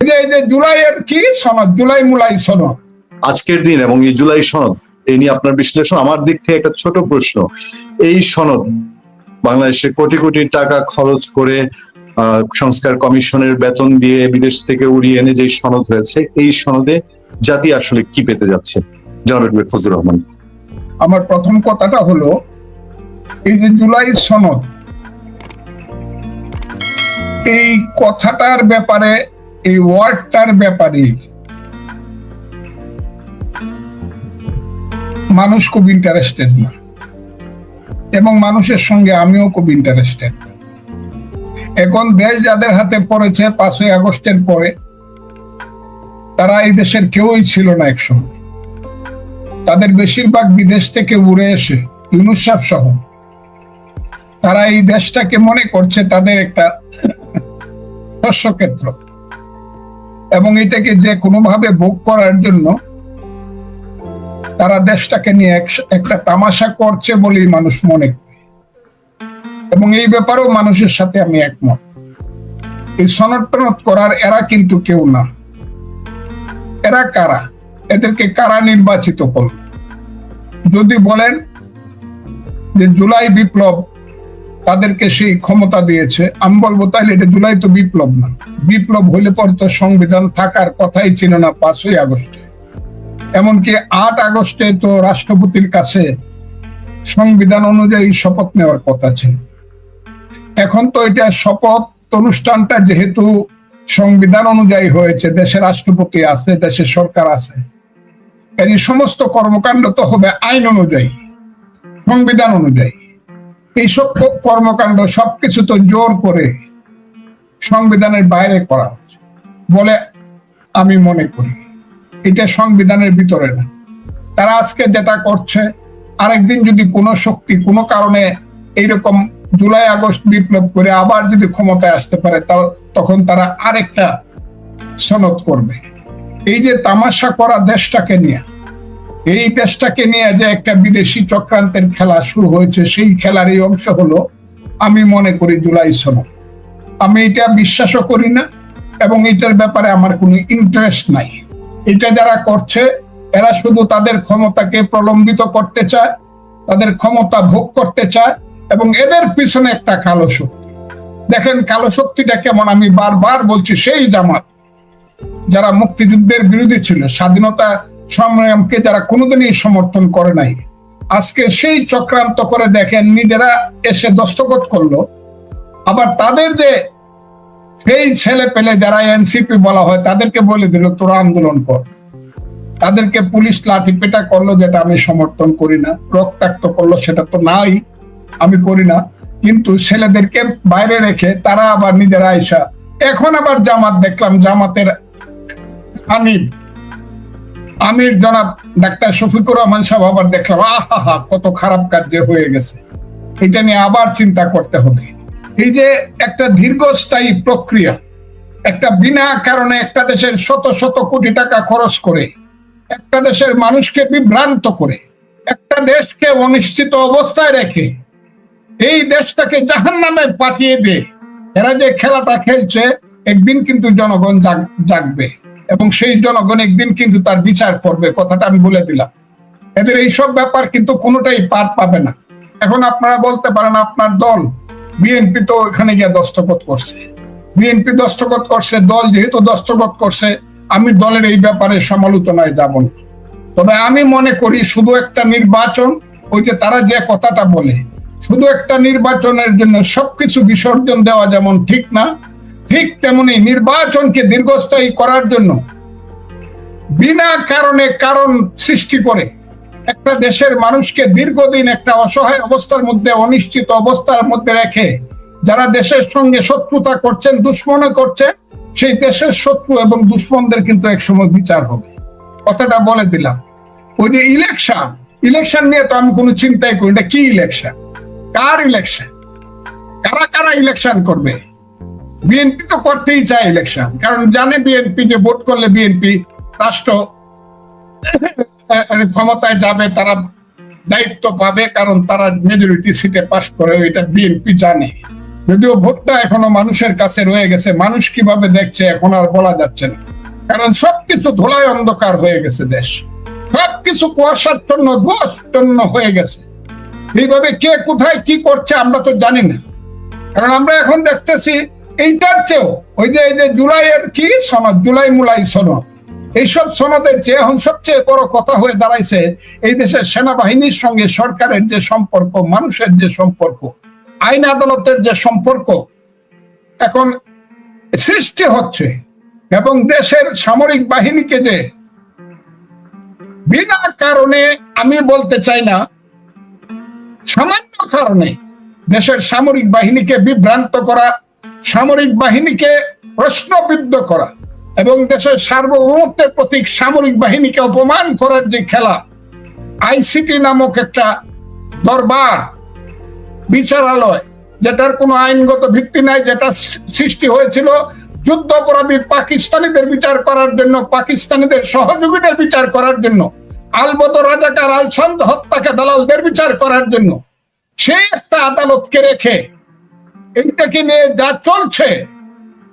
এই যে জুলাইয়ের কি সনদ? জুলাই মুলাই সনদ। আজকের দিন এবং এই জুলাই সনদ এই নিয়ে আপনার বিশ্লেষণ। আমার দিক থেকে একটা ছোট প্রশ্ন। এই সনদ বাংলাদেশে কোটি কোটি টাকা খরচ করে সংস্কার কমিশনের বেতন দিয়ে বিদেশ থেকে উড়িয়ে এনে যে সনদ হয়েছে এই সনদে জাতি আসলে কি পেতে যাচ্ছে? জনাব ফজলুর রহমান। আমার প্রথম কথাটা হলো এই যে জুলাই সনদ এই কথাটার ব্যাপারে এই ওয়ার্ডটার ব্যাপারে মানুষ খুব ইন্টারেস্টেড না। এবং মানুষের সঙ্গে আমিও খুব ইন্টারেস্টেড এখন দেশ যাদের হাতে পড়েছে, পাঁচই আগস্টের পরে, তারা এই দেশের কেউই ছিল না একসময়। তাদের বেশিরভাগ বিদেশ থেকে উড়ে এসে ইউনুস সাহেব সহ তারা এই দেশটাকে মনে করছে তাদের একটা শস্যক্ষেত্র। এবং এটাকে যে কোনোভাবে ভোগ করার জন্য তারা দেশটাকে নিয়ে একটা তামাশা করছে বলেই মানুষ মনে করে। এবং এই ব্যাপারেও মানুষের সাথে আমি একমত। এই সনদ টনদ করার এরা কিন্তু কেউ না। এরা কারা? এদেরকে কারা নির্বাচিত করল? যদি বলেন যে জুলাই বিপ্লব তাদেরকে সেই ক্ষমতা দিয়েছে। আমি বলব তাহলে এটা জুলাই তো বিপ্লব না। বিপ্লব হলে পর তো সংবিধান থাকার কথাই ছিল না পাঁচই আগস্টে। এমনকি আট আগস্টে তো রাষ্ট্রপতির কাছে সংবিধান অনুযায়ী শপথ নেওয়ার কথা ছিল। এখন তো এটা শপথ অনুষ্ঠানটা যেহেতু সংবিধান অনুযায়ী হয়েছে, দেশের রাষ্ট্রপতি আছে, দেশের সরকার আছে কাজে সমস্ত কর্মকাণ্ড তো হবে আইন অনুযায়ী, সংবিধান অনুযায়ী। এইসব কর্মকাণ্ড সবকিছু তো জোর করে সংবিধানের বাইরে করা হচ্ছে বলে আমি মনে করি। এটা সংবিধানের ভিতরে না। তারা আজকে যেটা করছে, আরেকদিন যদি কোনো শক্তি কোনো কারণে এইরকম জুলাই আগস্ট বিপ্লব করে আবার যদি ক্ষমতায় আসতে পারে, তাও তখন তারা আরেকটা সনদ করবে। এই যে তামাশা করা দেশটাকে নিয়ে এই দেশটাকে নিয়ে যে একটা বিদেশি চক্রান্তের খেলা শুরু হয়েছে, সেই খেলার এই অংশ হলো, আমি মনে করি জুলাই সনদ। আমি এটা বিশ্বাসও করি না, এবং এটার ব্যাপারে আমার কোনো ইন্টারেস্ট নাই। এটা যারা করছে, এরা শুধু তাদের ক্ষমতাকে প্রলম্বিত করতে চায়, তাদের ক্ষমতা ভোগ করতে চায়, এবং এদের পিছনে একটা কালো শক্তি। দেখেন কালো শক্তিটা কেমন, আমি বারবার বলছি, সেই জামাত যারা মুক্তিযুদ্ধের বিরোধী ছিল, স্বাধীনতা সংগ্রামকে যারা কোনোদিনই সমর্থন করে নাই। আজকে সেই চক্রান্ত করে দেখেন নিজেরা এসে দস্তখত করল। আবার তাদের যে সেই ছেলে পেলে যারা এনসিপি বলা হয়, তাদেরকে বলে দিল, তোরা আন্দোলন কর। তাদেরকে পুলিশ লাঠি পেটা করল, যেটা আমি সমর্থন করি না। রক্তাক্ত করল, সেটা তো নাই, আমি করি না। কিন্তু ছেলেদেরকে বাইরে রেখে তারা আবার নিজেরা আইসা, এখন আবার জামাত দেখলাম, জামাতের আমির। আমির জনাব ডাক্তার শফিকুর রহমান সাহেব আবার দেখলাম আহা কত খারাপ কাজ যে হয়ে গেছে। এটা নিয়ে আবার চিন্তা করতে হবে। এই যে একটা দীর্ঘস্থায়ী প্রক্রিয়া, একটা বিনা কারণে একটা দেশের শত শত কোটি টাকা খরচ করে, একটা দেশের মানুষকে বিভ্রান্ত করে, একটা দেশকে অনিশ্চিত অবস্থায় রেখে, এই দেশটাকে জাহান নামে পাঠিয়ে দিয়ে এরা যে খেলাটা খেলছে, একদিন কিন্তু জনগণ জাগ- জাগবে। এবং সেই জনগণ একদিন কিন্তু তার বিচার করবে, কথাটা আমি বলে দিলাম। এদের এইসব ব্যাপার কিন্তু কোনোটাই পার পাবে না। এখন আপনারা বলতে পারেন আপনার দল বিএনপি তো এখানে গিয়ে দস্তখত করছে। বিএনপি দস্তখত করছে, দল যেহেতু দস্তখত করছে, আমি দলের এই ব্যাপারে সমালোচনায় যাব না। তবে আমি মনে করি শুধু একটা নির্বাচন, ওই যে তারা যে কথাটা বলে, শুধু একটা নির্বাচনের জন্য সবকিছু বিসর্জন দেওয়া যেমন ঠিক না ঠিক তেমনি নির্বাচনকে দীর্ঘস্থায়ী করার জন্য বিনা কারণে কারণ সৃষ্টি করে একটা দেশের মানুষকে দীর্ঘদিন একটা অসহায় অবস্থার মধ্যে, অনিশ্চিত অবস্থার মধ্যে রেখে যারা দেশের সঙ্গে শত্রুতা করছেন দুশ্মনে করছে সেই দেশের শত্রু এবং দুশ্মনদের কিন্তু একসময় বিচার হবে। কথাটা বলে দিলাম। ওই যে ইলেকশন ইলেকশন নিয়ে তো আমি কোনো চিন্তাই করি না। কি ইলেকশন? কার ইলেকশন? কারা কারা ইলেকশন করবে? বিএনপি তো করতেই চায় ইলেকশন কারণ জানে বিএনপি যে ভোট করলে বিএনপি রাষ্ট্র ক্ষমতায় যাবে, তারা দায়িত্ব পাবে, কারণ তারা মেজরিটি সিটে পাশ করে, এটা বিএনপি জানে। যদিও ভোটটা এখনও মানুষের কাছে রয়ে গেছে, মানুষ কীভাবে দেখছে এখন আর বলা যাচ্ছে না। কারণ সবকিছু ধুলায় অন্ধকার হয়ে গেছে দেশ। সবকিছু কুয়াশাচ্ছন্ন ধোয়াচ্ছন্ন হয়ে গেছে। এইভাবে কে কোথায় কি করছে আমরা তো জানি না। কারণ আমরা এখন দেখতেছি এইটার চেয়েও, ওই যে, এই যে জুলাইয়ের কি সনদ? জুলাই মুলাই সনদ। এইসব সনদের চেয়ে এখন সবচেয়ে বড় কথা হয়ে দাঁড়াইছে এই দেশের সেনাবাহিনীর সঙ্গে সরকারের যে সম্পর্ক, মানুষের যে সম্পর্ক, আইন আদালতের যে সম্পর্ক, এখন সৃষ্টি হচ্ছে এবং দেশের সামরিক বাহিনীকে যে বিনা কারণে, আমি বলতে চাই না, সামান্য কারণে দেশের সামরিক বাহিনীকে বিভ্রান্ত করা সামরিক বাহিনীকে প্রশ্নবিদ্ধ করা এবং দেশের সার্বভৌমত্বের প্রতীক সামরিক বাহিনীকে অপমান করার যে খেলা, আইসিটি নামক একটা দরবার, বিচারালয়, যেটার কোনো আইনগত ভিত্তি নাই, যেটা সৃষ্টি হয়েছিল যুদ্ধ অপরাধী পাকিস্তানিদের বিচার করার জন্য, পাকিস্তানিদের সহযোগীদের বিচার করার জন্য আলবদ রাজাকার আলসন্দ হত্যাকে দালালদের বিচার করার জন্য। সে একটা আদালতকে রেখে এইটাকে নিয়ে যা চলছে,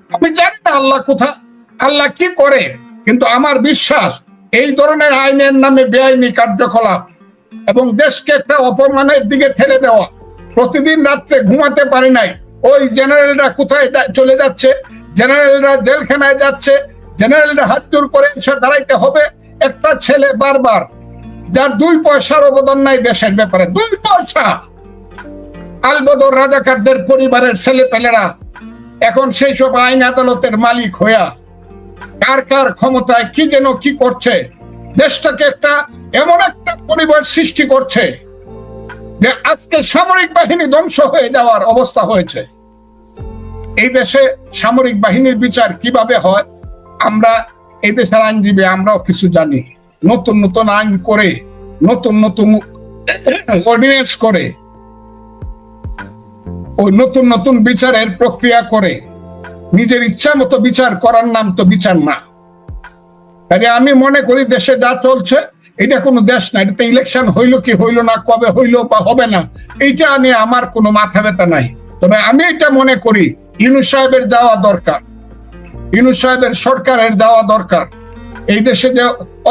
আমি জানি না আল্লাহ কোথা, আল্লাহ কি করে, কিন্তু আমার বিশ্বাস এই ধরনের আইনের নামে বেআইনি কার্যকলাপ এবং দেশকে একটা অপমানের দিকে ঠেলে দেওয়া, প্রতিদিন রাত্রে ঘুমাতে পারি নাই, ওই জেনারেলরা কোথায় চলে যাচ্ছে, জেনারেলরা জেলখানায় যাচ্ছে, জেনারেলরা হাত জোর করে এসে দাঁড়াইতে হবে, একটা ছেলে বারবার, যার দুই পয়সার অবদান নাই দেশের ব্যাপারে, দুই পয়সা! আলবদর রাজাকারদের পরিবারের ছেলে পেলেরা এখন সেই সব আইন আদালতের মালিক হইয়া কার কার ক্ষমতায় কি যেন কি করছে, দেশটাকে একটা এমন একটা পরিবার সৃষ্টি করছে যে আজকে সামরিক বাহিনী ধ্বংস হয়ে যাওয়ার অবস্থা হয়েছে। এই দেশে সামরিক বাহিনীর বিচার কীভাবে হয়, আমরা এই দেশের আইনজীবী আমরাও কিছু জানি। নতুন নতুন আইন করে, নতুন নতুন অর্ডিনেন্স করে ওই নতুন নতুন বিচারের প্রক্রিয়া করে। নিজের ইচ্ছা মতো বিচার করার নাম তো বিচার না। তাই আমি মনে করি দেশে যা চলছে, এটা কোনো দেশ না, এটাতে ইলেকশন হইল কি হইল না, কবে হইল বা হবে না, এইটা নিয়ে আমার কোনো মাথা ব্যথা নাই। তবে আমি এটা মনে করি ইনু সাহেবের যাওয়া দরকার। ইনু সাহেবের সরকারের যাওয়া দরকার। এই দেশে যে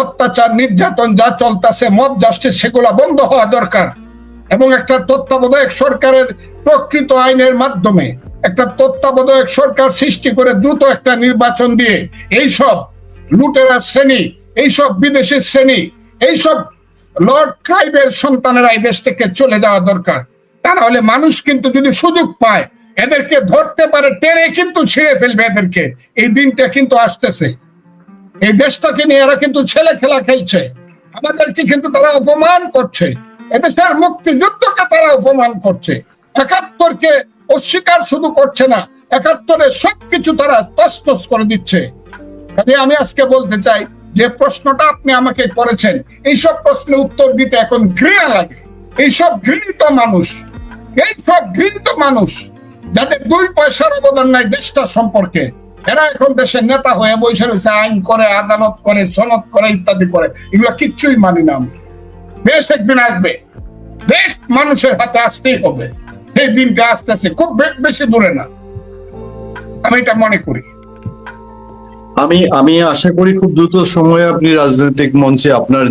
অত্যাচার, নির্যাতন যা চলতেছে মব জাস্টিস সেগুলা বন্ধ হওয়া দরকার। এবং একটা তত্ত্বাবধায়ক সরকারের প্রকৃত আইনের মাধ্যমে একটা তত্ত্বাবধায়ক সরকার সৃষ্টি করে দ্রুত একটা নির্বাচন দিয়ে এইসব লুটেরা শ্রেণি, এইসব বিদেশি শ্রেণি, এইসব লর্ড ট্রাইবের সন্তানেরা এই দেশ থেকে চলে যাওয়া দরকার। তা না হলে মানুষ কিন্তু যদি সুযোগ পায়, এদেরকে ধরতে পারে, টেনে কিন্তু ছিঁড়ে ফেলবে এদেরকে। এই দিনটা কিন্তু আসতেছে। এই দেশটাকে নিয়ে এরা কিন্তু ছেলে খেলা খেলছে। আমাদেরকে কিন্তু তারা অপমান করছে। এদেশের মুক্তিযুদ্ধকে তারা অপমান করছে। একাত্তরকে অস্বীকার শুধু করছে না একাত্তরের সবকিছু তারা তসতস করে দিচ্ছে। আমি আজকে বলতে চাই, যে প্রশ্নটা আপনি আমাকে করেছেন, এইসব প্রশ্নের উত্তর দিতে এখন ঘৃণা লাগে। এইসব ঘৃণিত মানুষ, এইসব ঘৃণিত মানুষ যাদের দুই পয়সার অবদান নাই দেশটা সম্পর্কে, এরা এখন দেশের নেতা হয়ে বসে রয়েছে, আইন করে, আদালত করে, সনদ করে, ইত্যাদি করে। এগুলো কিচ্ছুই মানি না আমি। দেশ একদিন আসবে। দেশ মানুষের হাতে আসতেই হবে। সেই দিনটা আসতেছে, খুব বেশি দূরে না। আমি এটা মনে করি। আমি আমি আশা করি খুব দ্রুত সময়ে আপনি রাজনৈতিক মঞ্চে আপনার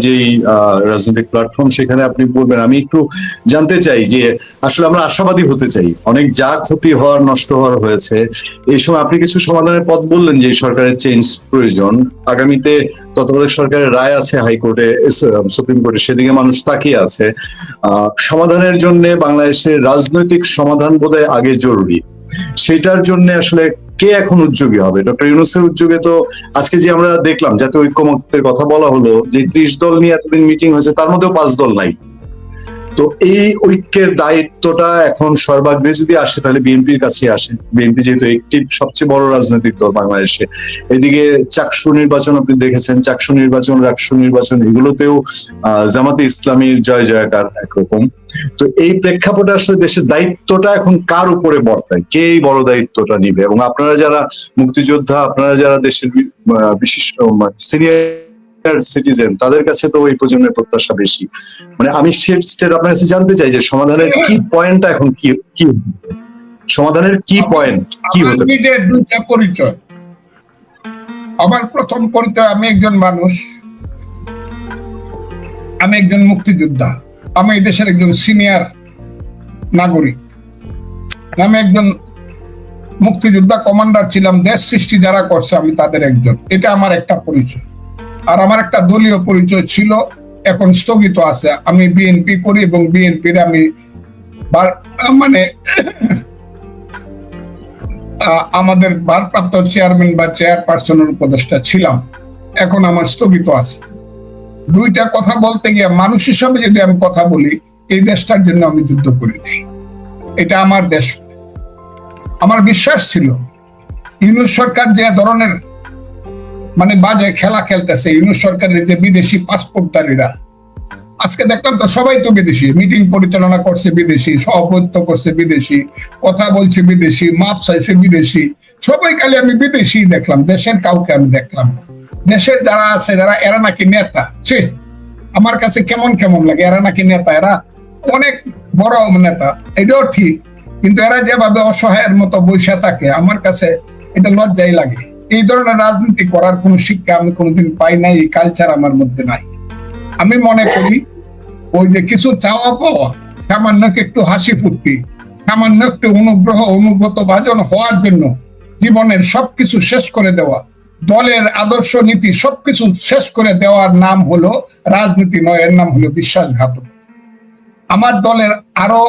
আহ, রাজনৈতিক প্ল্যাটফর্ম সেখানে আপনি বলবেন আমি একটু জানতে চাই যে আসলে আমরা আশাবাদী হতে চাই। অনেক যা ক্ষতি হওয়ার নষ্ট হওয়ার হয়েছে এই সময় আপনি কিছু সমাধানের পথ বললেন যে সরকারের চেঞ্জ প্রয়োজন। আগামীতে তত্ত্বাবধায়ক সরকারের রায় আছে হাইকোর্টে সুপ্রিম কোর্টে সেদিকে মানুষ তাকিয়ে আছে। সমাধানের জন্য বাংলাদেশের রাজনৈতিক সমাধান বোধহয় আগে জরুরি। সেটার জন্য আসলে কে এখন উদ্যোগী হবে? ডক্টর ইউনুসের উদ্যোগে তো আজকে যে আমরা দেখলাম যাতে ঐক্যমত্যের কথা বলা হলো, যে ত্রিশ দল নিয়ে এতদিন মিটিং হয়েছে, তার মধ্যেও পাঁচ দল নাই। তো এই ঐক্যের দায়িত্বটা এখন সর্বাগ্রে যদি আসে, তাহলে বিএনপির কাছে আসে। বিএনপি যেহেতু একটি সবচেয়ে বড় রাজনৈতিক দল বাংলাদেশে। এদিকে চাকসু নির্বাচন আপনি দেখেছেন, চাকসু নির্বাচন, রাকসু নির্বাচন, এগুলোতেও জামাতে ইসলামীর জয় জয়কার একরকম। তো এই প্রেক্ষাপটে আসলে দেশের দায়িত্বটা এখন কার উপরে বর্তায়? কে এই বড় দায়িত্বটা নিবে? এবং আপনারা যারা মুক্তিযোদ্ধা, আপনারা যারা দেশের বিশিষ্ট সিনিয়র সিটিজেন তাদের কাছে তো ওই প্রজন্মের প্রত্যাশা বেশি। মানে আমি স্টেট আপনার কাছে জানতে চাই যে সমাধানের কি পয়েন্টটা এখন কি কি সমাধানের কি পয়েন্ট কি হতে? দুইটা পরিচয়। আমার প্রথম পরিচয়, আমি একজন মানুষ। আমি একজন মুক্তিযোদ্ধা। আমি এই দেশের একজন সিনিয়র নাগরিক। আমি একজন মুক্তিযোদ্ধা কমান্ডার ছিলাম, দেশ সৃষ্টি যারা করছে, আমি তাদের একজন। এটা আমার একটা পরিচয়। আর আমার একটা দলীয় পরিচয় ছিল, এখন স্থগিত আছে। আমি বিএনপি করি এবং বিএনপির আমি মানে আমাদের ভারপ্রাপ্ত চেয়ারম্যান বা চেয়ারপারসনের উপদেষ্টা ছিলাম। এখন আমার স্থগিত আছে। দুইটা কথা বলতে গিয়ে মানুষ হিসাবে যদি আমি কথা বলি, এই দেশটার জন্য আমি যুদ্ধ করি নাই। এটা আমার দেশ। আমার বিশ্বাস ছিল, ইউনুস সরকার যে ধরনের মানে বাজে খেলা খেলতেছে, ইউনুস সরকারের যে বিদেশি পাসপোর্টধারীরা। আজকে দেখলাম তো সবাই তো বিদেশি মিটিং পরিচালনা করছে বিদেশি, সভাপতিত্ব করছে বিদেশি, কথা বলছে বিদেশি, মাপ চাইছে বিদেশি। সবাই কালে আমি বিদেশি দেখলাম, দেশের কাউকে আমি দেখলাম দেশের যারা আছে, যারা, এরা নাকি নেতা। ছে, আমার কাছে কেমন কেমন লাগে, এরা নাকি নেতা, এরা অনেক বড় নেতা, এটাও ঠিক। কিন্তু এরা যেভাবে অসহায়ের মতো বৈশা থাকে, আমার কাছে এটা লজ্জাই লাগে। এই ধরনের রাজনীতি করার কোন শিক্ষা আমি কোনোদিন পাই নাই, এই কালচার আমার মধ্যে নাই। আমি মনে করি ওই যে কিছু চাওয়া পাওয়া, সামান্য একটু হাসি ফুর্তি, সামান্য একটু অনুগ্রহ, অনুগত ভাজন হওয়ার জন্য জীবনের সবকিছু শেষ করে দেওয়া, দলের আদর্শ নীতি সবকিছু শেষ করে দেওয়ার নাম হলো রাজনীতি নয়, এর নাম হলো বিশ্বাসঘাতক। আমার দলের আরও,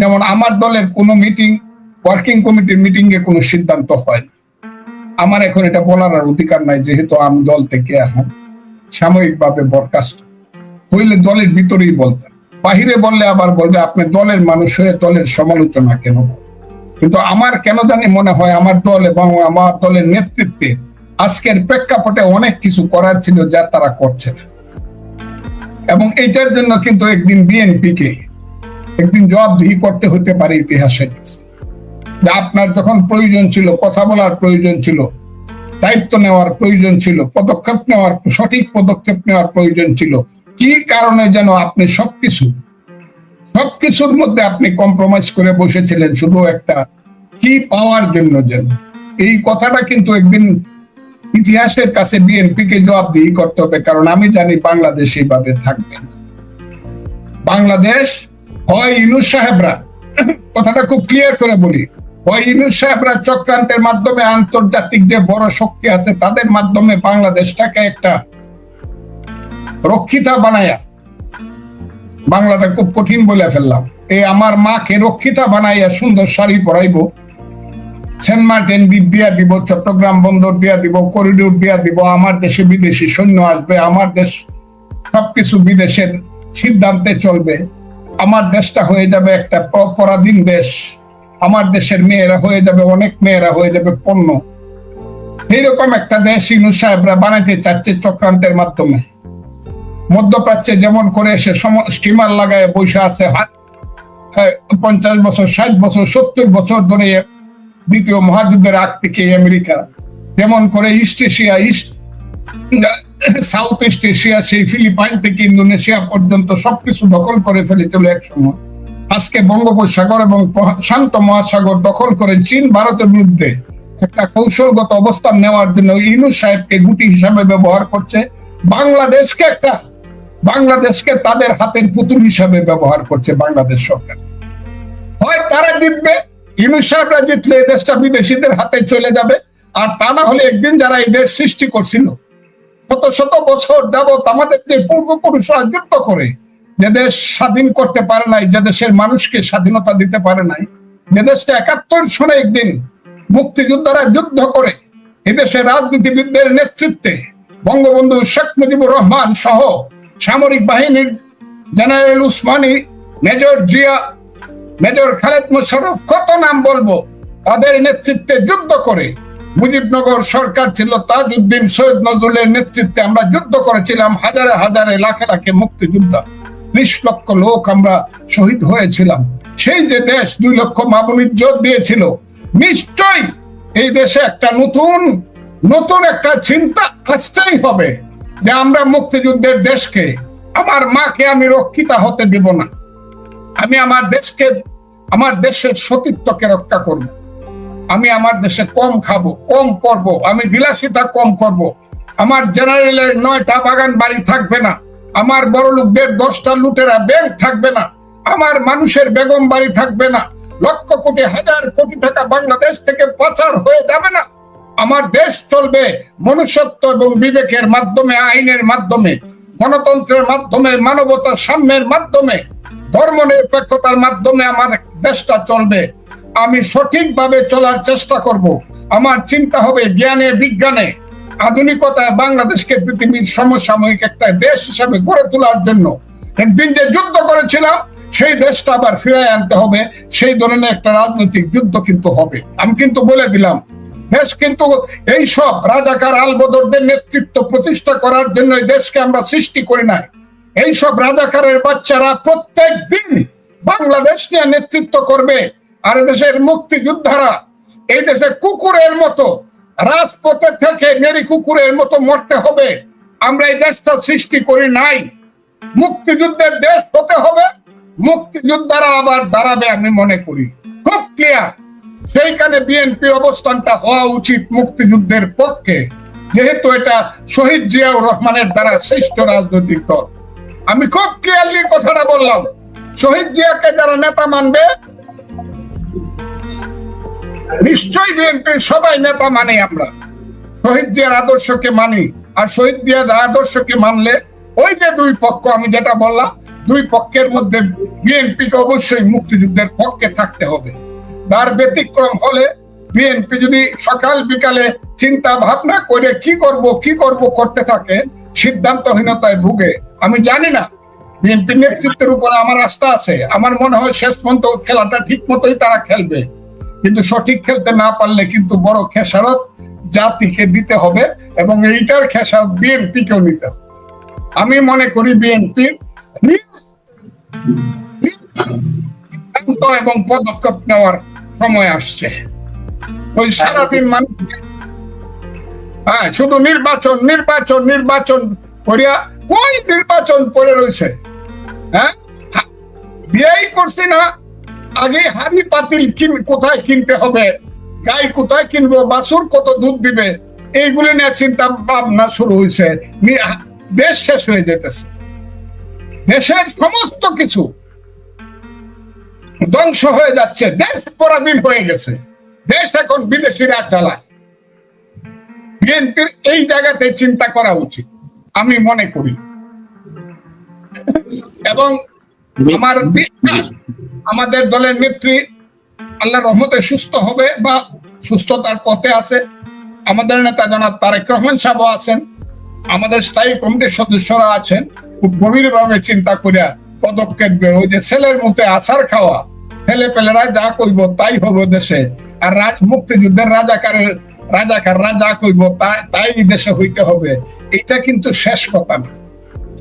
যেমন আমার দলের কোনো মিটিং ওয়ার্কিং কমিটির মিটিং এ কোনো সিদ্ধান্ত হয় না আমার এখন এটা বলার আর অধিকার নাই, যেহেতু আমি দল থেকে এখন সাময়িকভাবে বরখাস্ত। হইলে দলের ভিতরেই বলতেন বাহিরে বললে আবার বলবে, আপনি দলের মানুষ হয়ে দলের সমালোচনা কেন কিন্তু আমার কেন জানি মনে হয়, আমার দল এবং আমার দলের নেতৃত্বে আজকের প্রেক্ষাপটে অনেক কিছু করার ছিল যা তারা করছে না। এবং এইটার জন্য কিন্তু একদিন বিএনপি কে একদিন জবাবদিহি করতে হতে পারে ইতিহাসের কাছে। যে আপনার যখন প্রয়োজন ছিল, কথা বলার প্রয়োজন ছিল, দায়িত্ব নেওয়ার প্রয়োজন ছিল, পদক্ষেপ নেওয়ার, সঠিক পদক্ষেপ নেওয়ার প্রয়োজন ছিল, কি কারণে যেন আপনি সবকিছু, সবকিছুর মধ্যে আপনি কম্প্রোমাইজ করে বসেছিলেন শুধু একটা, কি পাওয়ার জন্য যেন? এই কথাটা কিন্তু একদিন ইতিহাসের কাছে বিএনপি কে জবাবদিহি করতে হবে, কারণ আমি জানি বাংলাদেশ এইভাবে থাকবে বাংলাদেশ, হয় ইনুস সাহেবরা, কথাটা খুব ক্লিয়ার করে বলি হয় ইনুস সাহেবরা চক্রান্তের মাধ্যমে আন্তর্জাতিক যে বড় শক্তি আছে, তাদের মাধ্যমে বাংলাদেশটাকে একটা রক্ষিতা বানায়া, বাংলাটা খুব কঠিন বলে ফেললাম। এই আমার মাকে রক্ষিতা বানাইয়া সুন্দর শাড়ি পরাইবো, সেন্ট মার্টিন দিয়া দিব, চট্টগ্রাম বন্দর দিয়া দিব, করিডোর দিয়া দিব, আমার দেশে বিদেশি সৈন্য আসবে, আমার দেশ সবকিছু বিদেশের সিদ্ধান্তে চলবে, আমার দেশটা হয়ে যাবে একটা পরাধীন দেশ। আমার দেশের মেয়েরা হয়ে যাবে, অনেক মেয়েরা হয়ে যাবে পণ্য। এইরকম একটা দেশ ইনু সাহেবরা বানাইতে চাচ্ছে চক্রান্তের মাধ্যমে। মধ্যপ্রাচ্যে যেমন করে সে স্টিমার লাগায় বৈশা আছে, হাত পঞ্চাশ বছর, ষাট বছর, সত্তর বছর ধরে দ্বিতীয় মহাযুদ্ধের আগ থেকে আমেরিকা। যেমন করে East Asia, East South East Asia, সেই ফিলিপাইন থেকে ইন্দোনেশিয়া পর্যন্ত সবকিছু দখল করে ফেলেছিল এক সময় আজকে বঙ্গোপসাগর এবং শান্ত মহাসাগর দখল করে চীন ভারতের বিরুদ্ধে একটা কৌশলগত অবস্থান নেওয়ার জন্য ইনু সাহেবকে গুটি হিসাবে ব্যবহার করছে। বাংলাদেশকে একটা, বাংলাদেশকে তাদের হাতের পুতুল হিসাবে ব্যবহার করছে বাংলাদেশ সরকার। হয় তারা জিতবে, ইনু সাহেবরা জিতলে এই দেশটা বিদেশিদের হাতে চলে যাবে। আর তা না হলে একদিন যারা এই দেশ সৃষ্টি করছিল, শত শত বছর যাবৎ আমাদের যে পূর্বপুরুষরা যুদ্ধ করে যে দেশ স্বাধীন করতে পারে নাই, যে দেশের মানুষকে স্বাধীনতা দিতে পারে নাই, যে দেশটা একাত্তর সনে একদিন মুক্তিযোদ্ধারা যুদ্ধ করে এদেশের রাজনীতিবিদদের নেতৃত্বে বঙ্গবন্ধু শেখ মুজিবুর রহমান সহ সামরিক বাহিনীর general Osmani, major Zia, major Khaled Mosharraf কত নাম বলব, তাদের নেতৃত্বে যুদ্ধ করে মুজিবনগর সরকার ছিল তাজউদ্দিন সৈয়দ নজরুলের নেতৃত্বে আমরা যুদ্ধ করেছিলাম হাজারে হাজারে লাখে লাখে মুক্তিযোদ্ধা। ত্রিশ লক্ষ লোক আমরা শহীদ হয়েছিলাম। সেই যে দেশ দুই লক্ষ মামুনির জোর দিয়েছিল, নিশ্চয়ই এই দেশে একটা নতুন নতুন একটা চিন্তা আসতেই হবে যে আমরা মুক্তিযুদ্ধের দেশকে আমার মাকে আমি রক্ষিতা হতে দিব না। আমি আমার দেশকে, আমার দেশের সতীত্বকে রক্ষা করব। আমি আমার দেশে কম খাব, কম করব আমি বিলাসিতা কম করব। আমার জেনারেলের নয়টা বাগান বাড়ি থাকবে না। আমার বড় লোকদের দশটা লুটেরা ব্যাংক থাকবে না। আমার মানুষের বেগম বাড়ি থাকবে না। লক্ষ কোটি, হাজার কোটি টাকা বাংলাদেশ থেকে পাচার হয়ে যাবে না। আমার দেশ চলবে মনুষ্যত্ব এবং বিবেকের মাধ্যমে, আইনের মাধ্যমে, গণতন্ত্রের মাধ্যমে, মানবতার সাম্যের মাধ্যমে ধর্ম নিরপেক্ষতার মাধ্যমে আমার দেশটা চলবে। আমি সঠিকভাবে চলার চেষ্টা করব। আমার চিন্তা হবে জ্ঞানে, বিজ্ঞানে। আধুনিকতায় বাংলাদেশকে পৃথিবীর সমসাময়িক একটা দেশ হিসাবে গড়ে তোলার জন্য একদিন যে যুদ্ধ করেছিলাম, সেই দেশটা আবার ফিরে আনতে হবে। সেই ধরনের একটা রাজনৈতিক যুদ্ধ কিন্তু হবে। আমি কিন্তু বলে দিলাম, দেশ কিন্তু এই সব রাজাকার আলবদরদের নেতৃত্ব প্রতিষ্ঠা করার জন্য এই দেশকে আমরা সৃষ্টি করি নাই। এই সব রাজাকারের বাচ্চারা প্রত্যেক দিন বাংলাদেশ নিয়ে নেতৃত্ব করবে। আর দেশের মুক্তিযোদ্ধারা এই দেশে কুকুরের মতো রাজপথে থেকে মেরি কুকুরের মতো মরতে হবে। আমরা এই দেশটা সৃষ্টি করি নাই। মুক্তিযুদ্ধের দেশ হতে হবে। মুক্তিযোদ্ধারা আবার দাঁড়াবে আমি মনে করি। খুব ক্লিয়ার সেইখানে বিএনপির অবস্থানটা হওয়া উচিত মুক্তিযুদ্ধের পক্ষে। যেহেতু এটা শহীদ জিয়াউর রহমানের দ্বারা শ্রেষ্ঠ রাজনৈতিক দল। আমি খুব ক্লিয়ারলি কথাটা বললাম। শহীদ জিয়াকে যারা নেতা মানবে নিশ্চয়ই বিএনপির সবাই নেতা মানি আমরা। শহীদ জিয়ার আদর্শকে মানি, আর শহীদ জিয়ার আদর্শকে মানলে ওই যে দুই পক্ষ, আমি যেটা বললাম, দুই পক্ষের মধ্যে বিএনপিকে অবশ্যই মুক্তিযুদ্ধের পক্ষে থাকতে হবে। তার ব্যতিক্রম হলে বিএনপি যদি সকাল বিকালে চিন্তা ভাবনা করে কি করব কি করব, করতে থাকে, সিদ্ধান্তহীনতায় ভুগে। আমি জানি না বিএনপি নেতৃত্বের উপরে আমার আস্থা আছে। আমার মনে হয় শেষ পর্যন্ত খেলাটা ঠিক মতোই তারা খেলবে। কিন্তু সঠিক খেলতে না পারলে কিন্তু বড় খেসারত জাতিকে দিতে হবে এবং এইটার খেসারত বিএনপি কেও নিতে হবে। আমি মনে করি বিএনপি এবং পদক্ষেপ নেওয়ার সময় আসছে। ওই সারাদিন মানুষ হ্যাঁ শুধু নির্বাচন নির্বাচন নির্বাচন করিয়া কই নির্বাচন পড়ে রয়েছে হ্যাঁ? বিয়েই করছি না আগে হাড়ি পাতিল কোথায় কিনতে হবে? গাই কোথায় কিনবো? বাছুর কত দুধ দিবে? এইগুলো নিয়ে চিন্তা ভাবনা শুরু হয়েছে দেশ শেষ হয়ে যেতেছে দেশের সমস্ত কিছু ধ্বংস হয়ে যাচ্ছে। দেশ পরাধীন হয়ে গেছে। দেশ এখন বিদেশিরা চালায়। বিএনপির এই জায়গাতে চিন্তা করা উচিত, আমি মনে করি। এবং আমার বিশ্বাস, আমাদের দলের নেত্রী আল্লাহ রহমতে সুস্থ হবে বা সুস্থতার পথে আছে। আমাদের নেতা জনাব তারেক রহমান সাহেব আছেন। আমাদের স্থায়ী কমিটির সদস্যরা আছেন। খুব গভীরভাবে চিন্তা করিয়া পদক্ষেপ বের ওই যে ছেলের মতে আচার খাওয়া ছেলে পেলেরা যা কইব তাই হবে দেশে। আর রাজ- মুক্তিযুদ্ধের রাজাকারের রাজাকাররা যা কইব তাই দেশে হইতে হবে। এটা কিন্তু শেষ কথা না।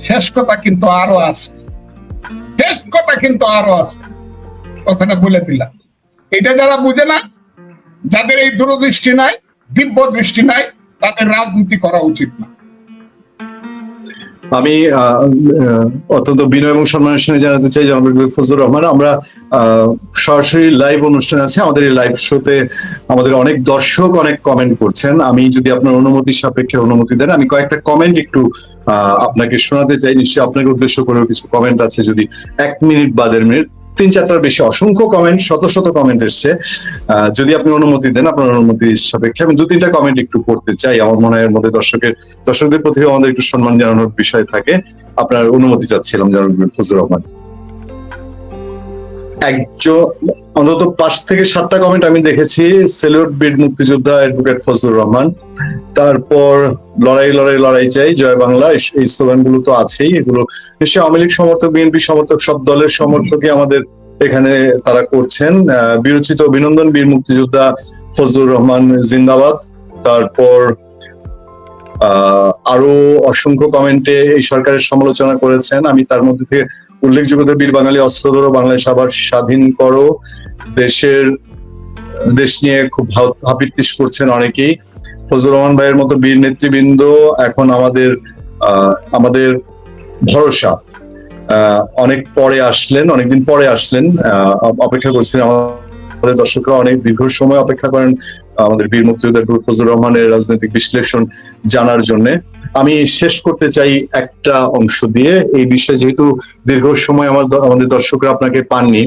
শেষ কথা কিন্তু আরও আছে। শেষ কথা কিন্তু আরও আছে। কথাটা বলে দিলাম এটা যারা বুঝে না, যাদের এই দূরদৃষ্টি নাই দিব্য দৃষ্টি নাই, তাদের রাজনীতি করা উচিত না। আমি অত্যন্ত বিনয় এবং সম্মানের সঙ্গে জানাতে চাই জনাব ফজলুর রহমান। আমরা সরাসরি লাইভ অনুষ্ঠান আছে। আমাদের এই লাইভ শোতে আমাদের অনেক দর্শক, অনেক কমেন্ট করছেন। আমি যদি আপনার অনুমতি সাপেক্ষে অনুমতি দেন, আমি কয়েকটা কমেন্ট একটু আপনাকে শোনাতে চাই। নিশ্চয়ই আপনাকে উদ্দেশ্য করেও কিছু কমেন্ট আছে যদি এক মিনিট বা দেড় মিনিট তিন চারটার বেশি অসংখ্য কমেন্ট শত শত কমেন্ট এসছে। যদি আপনি অনুমতি দেন, আপনার অনুমতি সাপেক্ষে আমি দু তিনটা কমেন্ট একটু করতে চাই। আমার মনে হয় মধ্যে দর্শকের, দর্শকদের প্রতি আমাদের একটু সম্মান জানানোর বিষয় থাকে। আপনার অনুমতি চাচ্ছিলাম জানান ফজুর রহমান। একজন অন্তত পাঁচ থেকে সাতটা কমেন্ট আমি দেখেছি। সেলুট বীর মুক্তিযোদ্ধা অ্যাডভোকেট ফজলুর রহমান। তারপর লড়াই লড়াই লড়াই চাই, জয় বাংলা, এই- এই স্লোগানগুলো তো আছেই। এগুলো নিশ্চয়ই আওয়ামী লীগ সমর্থক, বিএনপি সমর্থক, সব দলের সমর্থকই আমাদের এখানে তারা করছেন। বিরচিত অভিনন্দন বীর মুক্তিযোদ্ধা ফজলুর রহমান জিন্দাবাদ। তারপর আরও অসংখ্য কমেন্টে এই সরকারের সমালোচনা করেছেন। আমি তার মধ্যে থেকে উল্লেখযোগ্য বীর বাঙালি অস্ত্র ধরো বাংলাদেশ আবার স্বাধীন করো, দেশের দেশ নিয়ে খুব হাপিত্তিস করছেন অনেকেই। ফজলুর রহমান ভাইয়ের মতো বীর নেতৃবৃন্দ এখন আমাদের আমাদের ভরসা। অনেক পরে আসলেন, অনেকদিন পরে আসলেন অপেক্ষা করছিলেন আমাদের দর্শকরা। অনেক দীর্ঘ সময় অপেক্ষা করেন আমাদের বীর মুক্তিযোদ্ধা ফজলুর রহমানের রাজনৈতিক বিশ্লেষণ জানার জন্য। আমি শেষ করতে চাই একটা অংশ দিয়ে। এই বিষয়ে যেহেতু দীর্ঘ সময় আমার আমাদের দর্শকরা আপনাকে পাননি,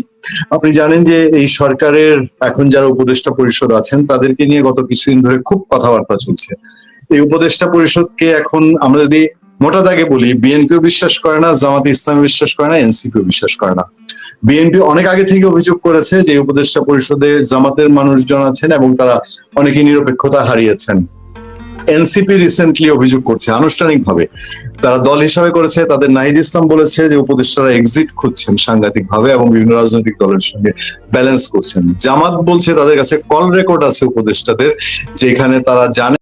আপনি জানেন যে এই সরকারের এখন যারা উপদেষ্টা পরিষদ আছেন, তাদেরকে নিয়ে গত কিছুদিন ধরে খুব কথাবার্তা চলছে। এই উপদেষ্টা পরিষদকে এখন আমরা যদি মোটা দাগে বলি, বিএনপিও বিশ্বাস করে না, জামাতে ইসলামী বিশ্বাস করে না, এনসিপিও বিশ্বাস করে না। বিএনপি অনেক আগে থেকে অভিযোগ করেছে যে উপদেষ্টা পরিষদে জামাতের মানুষজন আছেন এবং তারা অনেকে নিরপেক্ষতা হারিয়েছেন। এনসিপি রিসেন্টলি অভিযোগ করছে, আনুষ্ঠানিকভাবে। তারা দল হিসাবে করেছে, তাদের নাহিদ ইসলাম বলেছে যে উপদেষ্টারা এক্সিট খুঁজছেন সাংঘাতিক ভাবে এবং বিভিন্ন রাজনৈতিক দলের সঙ্গে ব্যালেন্স করছেন। জামাত বলছে তাদের কাছে কল রেকর্ড আছে উপদেষ্টাদের, যেখানে তারা জানে